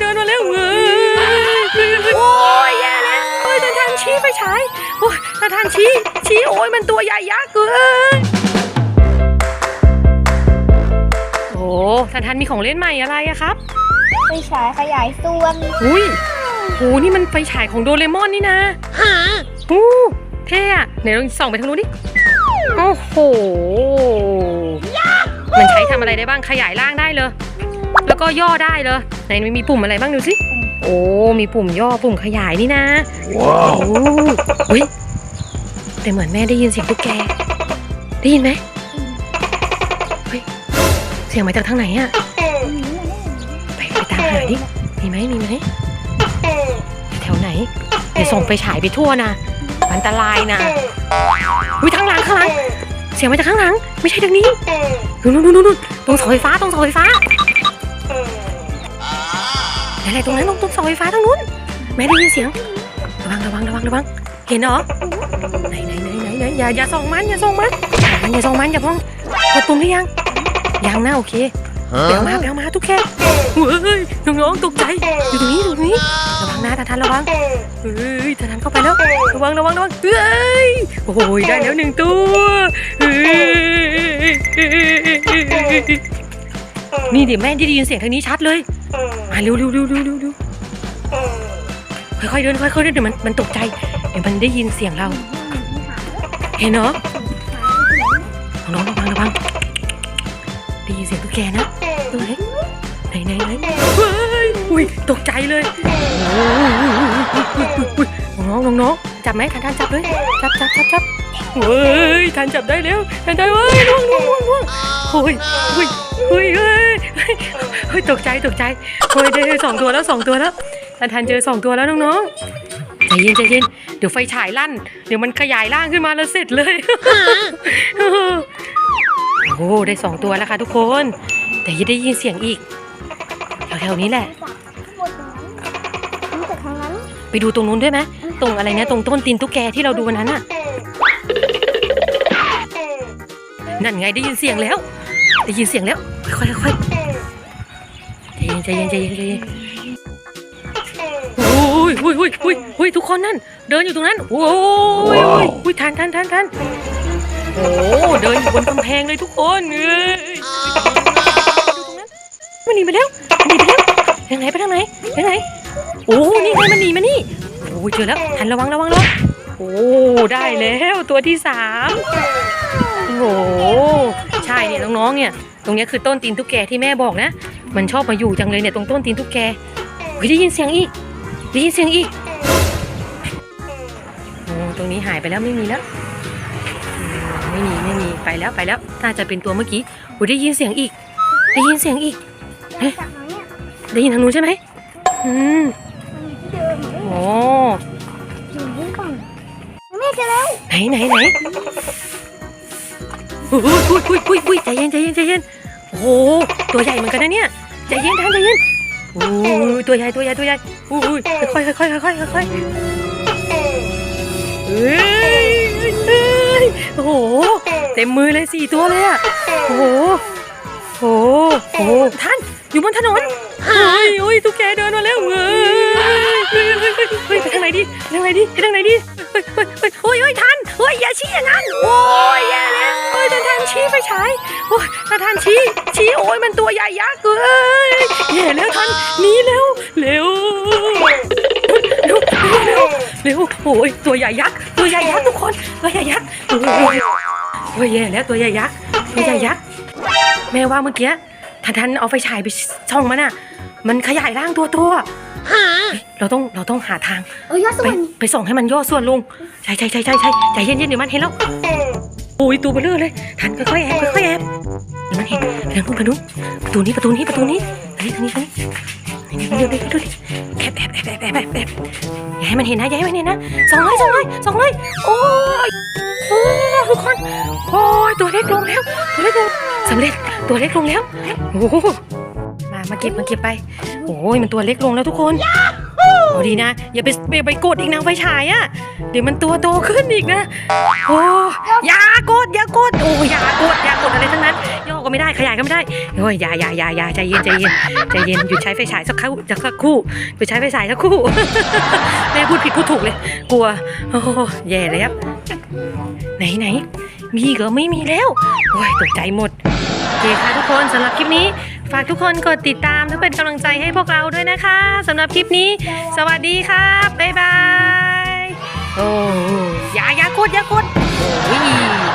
เดินมาแล้วเว้ยโอ้ยแย่แล้วโอ้ยทานทานชี้ไปฉายโอ้ยทานทานชี้ชี้โอ้ยมันตัวใหญ่ยักษ์เกินโอ้ทานทานมีของเล่นใหม่อะไรอะครับไปฉายขยายส่วนอุ้ยโหนี่มันไฟฉายของโดเรมอนนี่นะฮะอู้เท่อะไหนลองส่องไปทางนู้นดิโอ้โหมันใช้ทำอะไรได้บ้างขยายร่างได้เลย แล้วก็ย่อได้เลย ไหนมันมีปุ่มอะไรบ้างดูสิ โอ้ มีปุ่มย่อปุ่มขยายนี่นะ ว้าวอุ้ยแต่เหมือนแม่ได้ยินเสียงตุ๊กแก ได้ยินไหมเฮ้ย เสียงมาจากทางไหนอะไปไปตามหาดิ มีไหมมีไหมแถวไหน เดี๋ยวส่งไปฉายไปทั่วนะ อันตรายนะอุ้ยข้างหลังข้างหลัง เสียงมาจากข้างหลัง ไม่ใช่ทางนี้นู่นนู่นนู่นนู่นตรงเสาไฟฟ้าตรงเสาไฟฟ้า อะไรตรงนั้นตรงตรงเสาไฟฟ้าตรงนู้นแม่ได้ยินเสียง ระวังระวังระวังระวัง เห็นเหรอไหนไหนไหนไหนไหนอย่าอย่าส่องมันอย่าส่องมันอย่าส่องมันอย่าพ้องกดปุ่มหรือยังยังนะโอเคเดี๋ยวมาเดี๋ยวมาทุกแค่เฮ้ยน้องๆตกใจอยู่ตรงนี้อยู่ตรงนี้ระวังนะทันทันระวังเฮ้ยทันทันเข้าไปแล้วระวังระวังระวังเฮ้ยโอ้โหได้แล้วหนึ่งตัวเฮ้ยนี่เดี๋ยวแม่ได้ยินเสียงทางนี้ชัดเลย มาเร็วเร็วเร็วเร็วเร็วเร็วค่อยๆเดินค่อยๆเดินเดี๋ยวมันมันตกใจเดี๋ยวมันได้ยินเสียงเรา เห็นเนาะน้องระวังระวังได้ยินเสียงตุ๊กแกนะตัวเล็กไหนไหนไหนเฮ้ยอุ้ยตกใจเลยน้องน้องน้องจับไหมทันทันจับเลยจับจับจับจับเฮ้ยทันจับได้แล้วทันได้เฮ้ยล่วงล่วงล่วงล่งโอ้ยเฮ้ย เฮ้ยเฮ้ยเฮ้ยตกใจตกใจเฮ้ยได้สองตัวแล้วสองตัวแล้วทันทันเจอสองตัวแล้วน้องๆใจเย็นใจเย็นเดี๋ยวไฟฉายลั่น เดี๋ยวมันขยายร่างขึ้นมาแล้วเสร็จเลยโอ้ได้สองตัวแล้วค่ะทุกคน แต่ยังได้ยินเสียงอีกแถวๆนี้แหละไปดูตรงนู้นด้วยไหมตรงอะไรนะตรงต้นตีนตุ๊กแกที่เราดูวันนั้นน่ะนั่นไงได้ยินเสียงแล้ว ได้ยินเสียงแล้ว ค่อยๆค่อยๆใจเย็นใจเย็นใจเย็นใจเย็นโอ้ยโอ้ยโอ้ยโอ้ยโอ้ยทุกคนนั่น เดินอยู่ตรงนั้น โอ้ยโอ้ยโอ้ยทันทันทันทันโอ้เดินอยู่บนกำแพงเลยทุกคนเอ้ยมันหนีไปแล้วมันหนีไปแล้วยังไงไปทางไหนไปไหนโอ้นี่ไงมันหนีมานี่โอ้ยเจอแล้วทันระวังระวังระวังโอ้ได้แล้วตัวที่สามโอ้ ใช่เนี่ยน้องๆเนี่ย ตรงเนี้ยคือต้นตีนตุ๊กแกที่แม่บอกนะ มันชอบมาอยู่จังเลยเนี่ยตรงต้นตีนตุ๊กแกเฮ้ยได้ยินเสียงอีกได้ยินเสียงอีกโอ้ตรงนี้หายไปแล้วไม่มีแล้วอืมไม่มีไม่มีไปแล้วไปแล้วน่าจะเป็นตัวเมื่อกี้โอ้ยได้ยินเสียงอีก ได้ยินเสียงอีกจากนั้นเนี่ยได้ยินทางนู้นใช่ไหมอืมมันอยู่ที่เดิมเลยโอ้อยู่นี่ก่อนแม่เจอแล้วไหนไหนไหน อุ้ยอุ้ยอุ้ยอุ้ยอุ้ยใจเย็นใจเย็นใจเย็นโอ้โหตัวใหญ่เหมือนกันนะเนี่ยใจเย็นทันใจเย็นโอ้ยตัวใหญ่ตัวใหญ่ตัวใหญ่อุ้ยค่อยค่อยค่อยค่อยค่อยค่อยเฮ้ยเฮ้ยโอ้โหเต็มมือเลยสี่ตัวเลยอะโอ้โหโอ้โหโอ้โหท่านอยู่บนถนนเฮ้ยโอ้ยตุ๊กแกเดินมาแล้วเฮ้ยเฮ้ยเฮ้ยเฮ้ยไปทางไหนดีทางไหนดีไปทางไหนดีเฮ้ยเฮ้ยเฮ้ยโอ้ยเฮ้ยทันเฮ้ยอย่าชี้อย่างนั้นโอ้ย ย่แล้วเฮ้ยทันทันชี้ไปฉายโอ้ยทันทันชี้ชี้โอ้ยมันตัวใหญ่ยักษ์เอ้ยแย่แล้วทันหนีเร็วเร็วเร็วเร็วเร็วโอ้ยตัวใหญ่ยักษ์ตัวใหญ่ยักษ์ทุกคนตัวใหญ่ยักษ์โอ้ยโอ้ยแย่แล้วตัวใหญ่ยักษ์ตัวใหญ่ยักษ์แม่ว่าเมื่อกี้ทันทันเอาไฟฉายไปช่องมันอะ มันขยายร่างตัวตัวเราต้องเราต้องหาทางเอ้ยอดส่ไปวนไปส่องให้มันย่อส่วนลง ใช่ใช่ใช่ใช่ใช่ใจเย็นๆเดี๋ยวมันเห็นแล้ว ตัวเบลอเลย ทันค่อยๆแอบค่อยๆแอบเดี๋ยวมันเห็นไปทางนู้นไปนู้นประตูนี้ประตูนี้ประตูนี้ทางนี้ทางนี้ทางนี้ดี๋ยวเดี๋ยวเดี๋ยวแอบแอบแอบแอบแอบแอบแอบอย่าให้มันเห็นนะอย่าให้มันเห็นนะสองเลยสองเลยสองเลยโอ้ยโอ้ยทุกคนโอ้ยตัวเล็กลงแล้วตัวเล็กลงสำเร็จตัวเล็กลงแล้วโอ้มามาเก็บมาเก็บไปโอ้ยมันตัวเล็กลงแล้วทุกคน โอ้ดีนะ อย่าไปไปไปกดอีกนะไฟฉายอะเดี๋ยวมันตัวโตขึ้นอีกนะโอ้อย่ากดอย่ากดโอ้อย่ากดอย่ากดอะไรทั้งนั้นย่อก็ไม่ได้ขยายก็ไม่ได้โอ้ยอย่าอย่าอย่าอย่าใจเย็นใจเย็นใจเย็นหยุดใช้ไฟฉายสักครู่สักคู่หยุดใช้ไฟฉายสักคู่แม่พูดผิดพูดถูกเลย กลัวโอ้แย่แล้วไหนไหนมีอีก็ไม่มีแล้วโอ้ยตกใจหมดโอเคค่ะทุกคนสำหรับคลิปนี้ ฝากทุกคนกดติดตามเพื่อเป็นกำลังใจให้พวกเราด้วยนะคะสำหรับคลิปนี้ สวัสดีครับบ๊ายบายโอ้ยอย่าอย่ากดอย่ากดโอ้ย